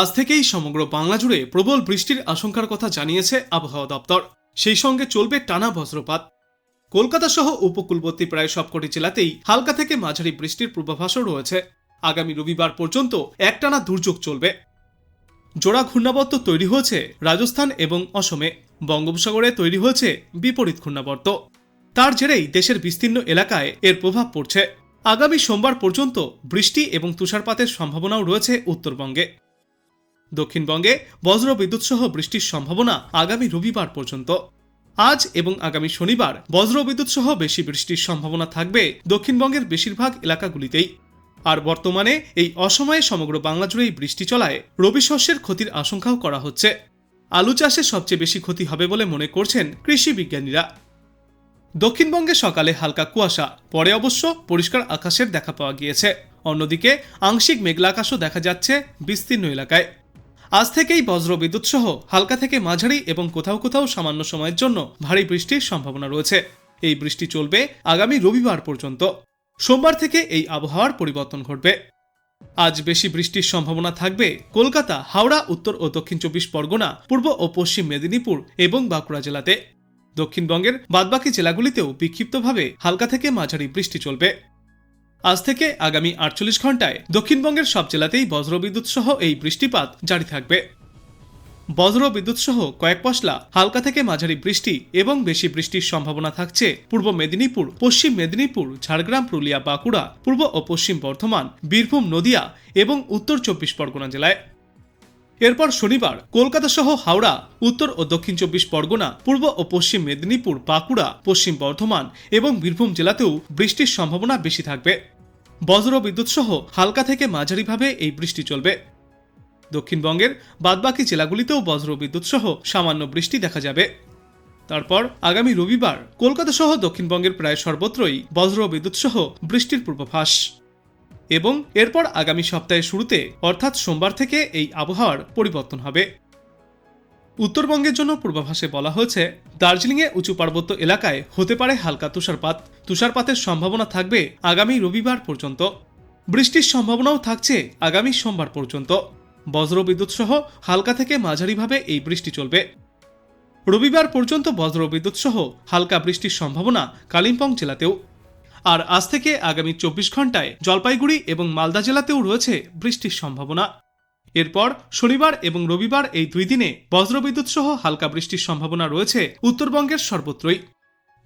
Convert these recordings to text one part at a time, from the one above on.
আজ থেকেই সমগ্র বাংলা জুড়ে প্রবল বৃষ্টির আশঙ্কার কথা জানিয়েছে আবহাওয়া দপ্তর। সেই সঙ্গে চলবে টানা বজ্রপাত। কলকাতা সহ উপকূলবর্তী প্রায় সবকটি জেলাতেই হালকা থেকে মাঝারি বৃষ্টির পূর্বাভাসও রয়েছে। আগামী রবিবার পর্যন্ত একটানা দুর্যোগ চলবে। জোড়া ঘূর্ণাবর্ত তৈরি হয়েছে রাজস্থান এবং অসমে। বঙ্গোপসাগরে তৈরি হয়েছে বিপরীত ঘূর্ণাবর্ত। তার জেরেই দেশের বিস্তীর্ণ এলাকায় এর প্রভাব পড়ছে। আগামী সোমবার পর্যন্ত বৃষ্টি এবং তুষারপাতের সম্ভাবনাও রয়েছে উত্তরবঙ্গে। দক্ষিণবঙ্গে বজ্র বিদ্যুৎ সহ বৃষ্টির সম্ভাবনা আগামী রবিবার পর্যন্ত। আজ এবং আগামী শনিবার বজ্র বিদ্যুৎ সহ বেশি বৃষ্টির সম্ভাবনা থাকবে দক্ষিণবঙ্গের বেশিরভাগ এলাকাগুলিতেই। আর বর্তমানে এই অসময়ে সমগ্র বাংলা জুড়েই বৃষ্টি চলায় রবি শস্যের ক্ষতির আশঙ্কাও করা হচ্ছে। আলু চাষে সবচেয়ে বেশি ক্ষতি হবে বলে মনে করছেন কৃষি বিজ্ঞানীরা। দক্ষিণবঙ্গে সকালে হালকা কুয়াশা, পরে অবশ্য পরিষ্কার আকাশের দেখা পাওয়া গিয়েছে। অন্যদিকে আংশিক মেঘলা আকাশও দেখা যাচ্ছে বিস্তীর্ণ এলাকায়। আজ থেকেই বজ্র বিদ্যুৎ সহ হালকা থেকে মাঝারি এবং কোথাও কোথাও সামান্য সময়ের জন্য ভারী বৃষ্টির সম্ভাবনা রয়েছে। এই বৃষ্টি চলবে আগামী রবিবার পর্যন্ত। সোমবার থেকে এই আবহাওয়ার পরিবর্তন ঘটবে। আজ বেশি বৃষ্টির সম্ভাবনা থাকবে কলকাতা, হাওড়া, উত্তর ও দক্ষিণ চব্বিশ পরগনা, পূর্ব ও পশ্চিম মেদিনীপুর এবং বাঁকুড়া জেলাতে। দক্ষিণবঙ্গের বাদবাকি জেলাগুলিতেও বিক্ষিপ্তভাবে হালকা থেকে মাঝারি বৃষ্টি চলবে। আজ থেকে আগামী আটচল্লিশ ঘন্টায় দক্ষিণবঙ্গের সব জেলাতেই বজ্রবিদ্যুৎ সহ এই বৃষ্টিপাত জারি থাকবে। বজ্র বিদ্যুৎ সহ কয়েক পশলা হালকা থেকে মাঝারি বৃষ্টি এবং বেশি বৃষ্টির সম্ভাবনা থাকছে পূর্ব মেদিনীপুর, পশ্চিম মেদিনীপুর, ঝাড়গ্রাম, পুরুলিয়া, বাঁকুড়া, পূর্ব ও পশ্চিম বর্ধমান, বীরভূম, নদিয়া এবং উত্তর চব্বিশ পরগনা জেলায়। এরপর শনিবার কলকাতা সহ হাওড়া, উত্তর ও দক্ষিণ চব্বিশ পরগনা, পূর্ব ও পশ্চিম মেদিনীপুর, বাঁকুড়া, পশ্চিম বর্ধমান এবং বীরভূম জেলাতেও বৃষ্টির সম্ভাবনা বেশি থাকবে। বজ্র বিদ্যুৎ সহ হালকা থেকে মাঝারিভাবে এই বৃষ্টি চলবে। দক্ষিণবঙ্গের বাদবাকি জেলাগুলিতেও বজ্র বিদ্যুৎ সহ সামান্য বৃষ্টি দেখা যাবে। তারপর আগামী রবিবার কলকাতা সহ দক্ষিণবঙ্গের প্রায় সর্বত্রই বজ্র বিদ্যুৎ সহ বৃষ্টির পূর্বাভাস। এবং এরপর আগামী সপ্তাহের শুরুতে অর্থাৎ সোমবার থেকে এই আবহাওয়ার পরিবর্তন হবে। উত্তরবঙ্গের জন্য পূর্বাভাসে বলা হয়েছে, দার্জিলিংয়ে উঁচু পার্বত্য এলাকায় হতে পারে হালকা তুষারপাত। তুষারপাতের সম্ভাবনা থাকবে আগামী রবিবার পর্যন্ত। বৃষ্টির সম্ভাবনাও থাকছে আগামী সোমবার পর্যন্ত। বজ্রবিদ্যুৎ সহ হালকা থেকে মাঝারিভাবে এই বৃষ্টি চলবে। রবিবার পর্যন্ত বজ্রবিদ্যুৎ সহ হালকা বৃষ্টির সম্ভাবনা কালিম্পং জেলাতেও। আর আজ থেকে আগামী চব্বিশ ঘন্টায় জলপাইগুড়ি এবং মালদা জেলাতেও রয়েছে বৃষ্টির সম্ভাবনা। এরপর শনিবার এবং রবিবার এই দুই দিনে বজ্রবিদ্যুৎ সহ হালকা বৃষ্টির সম্ভাবনা রয়েছে উত্তরবঙ্গের সর্বত্রই।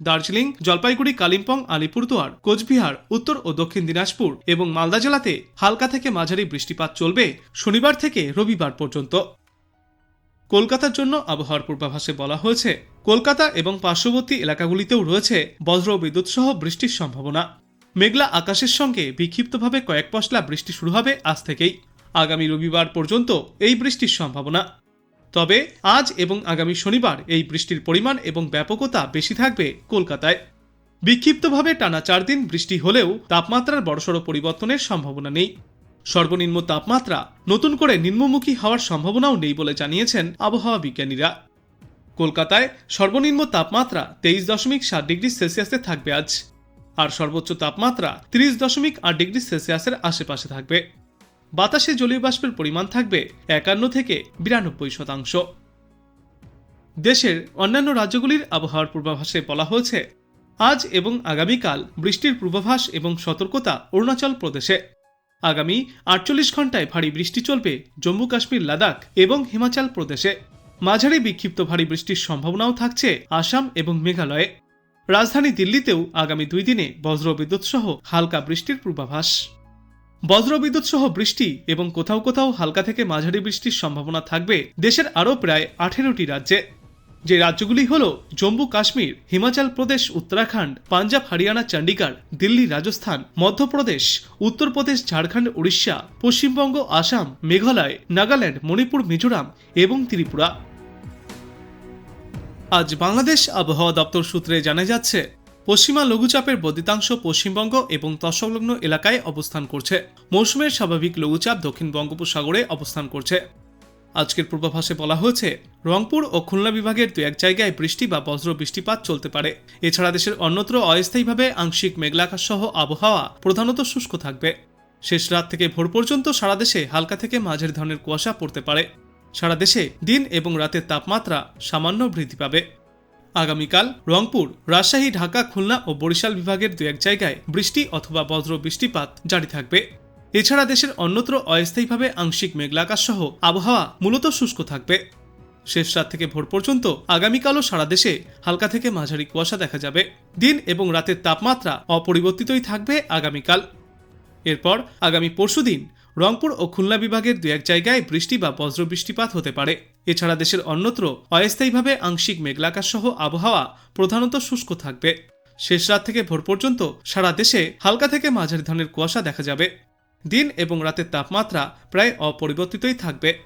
দার্জিলিং, জলপাইগুড়ি, কালিম্পং, আলিপুরদুয়ার, কোচবিহার, উত্তর ও দক্ষিণ দিনাজপুর এবং মালদা জেলাতে হালকা থেকে মাঝারি বৃষ্টিপাত চলবে শনিবার থেকে রবিবার পর্যন্ত। কলকাতার জন্য আবহাওয়ার পূর্বাভাসে বলা হয়েছে, কলকাতা এবং পার্শ্ববর্তী এলাকাগুলিতেও রয়েছে বজ্র বিদ্যুৎ সহ বৃষ্টির সম্ভাবনা। মেঘলা আকাশের সঙ্গে বিক্ষিপ্তভাবে কয়েক পশলা বৃষ্টি শুরু হবে আজ থেকেই। আগামী রবিবার পর্যন্ত এই বৃষ্টির সম্ভাবনা। তবে আজ এবং আগামী শনিবার এই বৃষ্টির পরিমাণ এবং ব্যাপকতা বেশি থাকবে কলকাতায়। বিক্ষিপ্তভাবে টানা চার দিন বৃষ্টি হলেও তাপমাত্রার বড়সড় পরিবর্তনের সম্ভাবনা নেই। সর্বনিম্ন তাপমাত্রা নতুন করে নিম্নমুখী হওয়ার সম্ভাবনাও নেই বলে জানিয়েছেন আবহাওয়া বিজ্ঞানীরা। কলকাতায় সর্বনিম্ন তাপমাত্রা তেইশ দশমিক সাত ডিগ্রি সেলসিয়াসে থাকবে আজ। আর সর্বোচ্চ তাপমাত্রা তিরিশ দশমিক আট ডিগ্রি সেলসিয়াসের আশেপাশে থাকবে। বাতাসে জলীয় বাষ্পের পরিমাণ থাকবে একান্ন থেকে বিরানব্বই শতাংশ। দেশের অন্যান্য রাজ্যগুলির আবহাওয়ার পূর্বাভাসে বলা হয়েছে, আজ এবং আগামীকাল বৃষ্টির পূর্বাভাস এবং সতর্কতা অরুণাচল প্রদেশে। আগামী আটচল্লিশ ঘন্টায় ভারী বৃষ্টি চলবে জম্মু কাশ্মীর, লাদাখ এবং হিমাচল প্রদেশে। মাঝারি বিক্ষিপ্ত ভারী বৃষ্টির সম্ভাবনাও থাকছে আসাম এবং মেঘালয়ে। রাজধানী দিল্লিতেও আগামী দুই দিনে বজ্রবিদ্যুৎ সহ হালকা বৃষ্টির পূর্বাভাস। বজ্রবিদ্যুৎ সহ বৃষ্টি এবং কোথাও কোথাও হালকা থেকে মাঝারি বৃষ্টির সম্ভাবনা থাকবে দেশের আরও প্রায় আঠেরোটি রাজ্যে। যে রাজ্যগুলি হল জম্মু কাশ্মীর, হিমাচল প্রদেশ, উত্তরাখণ্ড, পাঞ্জাব, হরিয়ানা চণ্ডীগড় দিল্লি, রাজস্থান, মধ্যপ্রদেশ, উত্তরপ্রদেশ, ঝাড়খণ্ড, উড়িষ্যা, পশ্চিমবঙ্গ, আসাম, মেঘালয়, নাগাল্যান্ড, মণিপুর, মিজোরাম এবং ত্রিপুরা। আজ বাংলাদেশ আবহাওয়া দপ্তর সূত্রে জানা যাচ্ছে পশ্চিমা লঘুচাপের বর্ধিতাংশ পশ্চিমবঙ্গ এবং তৎসংলগ্ন এলাকায় অবস্থান করছে। মৌসুমের স্বাভাবিক লঘুচাপ দক্ষিণ বঙ্গোপসাগরে অবস্থান করছে। আজকের পূর্বাভাসে বলা হয়েছে, রংপুর ও খুলনা বিভাগের দু এক জায়গায় বৃষ্টি বা বজ্র বৃষ্টিপাত চলতে পারে। এছাড়া দেশের অন্যত্র অস্থায়ীভাবে আংশিক মেঘলাকাশ সহ আবহাওয়া প্রধানত শুষ্ক থাকবে। শেষ রাত থেকে ভোর পর্যন্ত সারা দেশে হালকা থেকে মাঝের ধরনের কুয়াশা পড়তে পারে। সারা দেশে দিন এবং রাতের তাপমাত্রা সামান্য বৃদ্ধি পাবে। আগামীকাল রংপুর, রাজশাহী, ঢাকা, খুলনা ও বরিশাল বিভাগের দু এক জায়গায় বৃষ্টি অথবা বজ্র বৃষ্টিপাত জারি থাকবে। এছাড়া দেশের অন্যত্র অস্থায়ীভাবে আংশিক মেঘলা আকাশ সহ আবহাওয়া মূলত শুষ্ক থাকবে। শেষ রাত থেকে ভোর পর্যন্ত আগামীকালও সারা দেশে হালকা থেকে মাঝারি কুয়াশা দেখা যাবে। দিন এবং রাতের তাপমাত্রা অপরিবর্তিতই থাকবে আগামীকাল। এরপর আগামী পরশুদিন রংপুর ও খুলনা বিভাগের দু এক জায়গায় বৃষ্টি বা বজ্র বৃষ্টিপাত হতে পারে। এছাড়া দেশের অন্যত্র অস্থায়ীভাবে আংশিক মেঘলাকাশ সহ আবহাওয়া প্রধানত শুষ্ক থাকবে। শেষ রাত থেকে ভোর পর্যন্ত সারা দেশে হালকা থেকে মাঝারি ধরনের কুয়াশা দেখা যাবে। দিন এবং রাতের তাপমাত্রা প্রায় অপরিবর্তিতই থাকবে।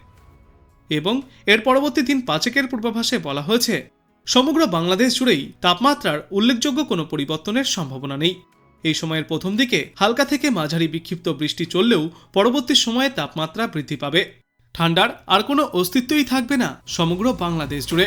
এবং এর পরবর্তী দিন পাঁচেকের পূর্বাভাসে বলা হয়েছে, সমগ্র বাংলাদেশ জুড়েই তাপমাত্রার উল্লেখযোগ্য কোনো পরিবর্তনের সম্ভাবনা নেই। এই সময়ের প্রথম দিকে হালকা থেকে মাঝারি বিক্ষিপ্ত বৃষ্টি চললেও পরবর্তী সময়ে তাপমাত্রা বৃদ্ধি পাবে। ঠান্ডার আর কোনো অস্তিত্বই থাকবে না সমগ্র বাংলাদেশ জুড়ে।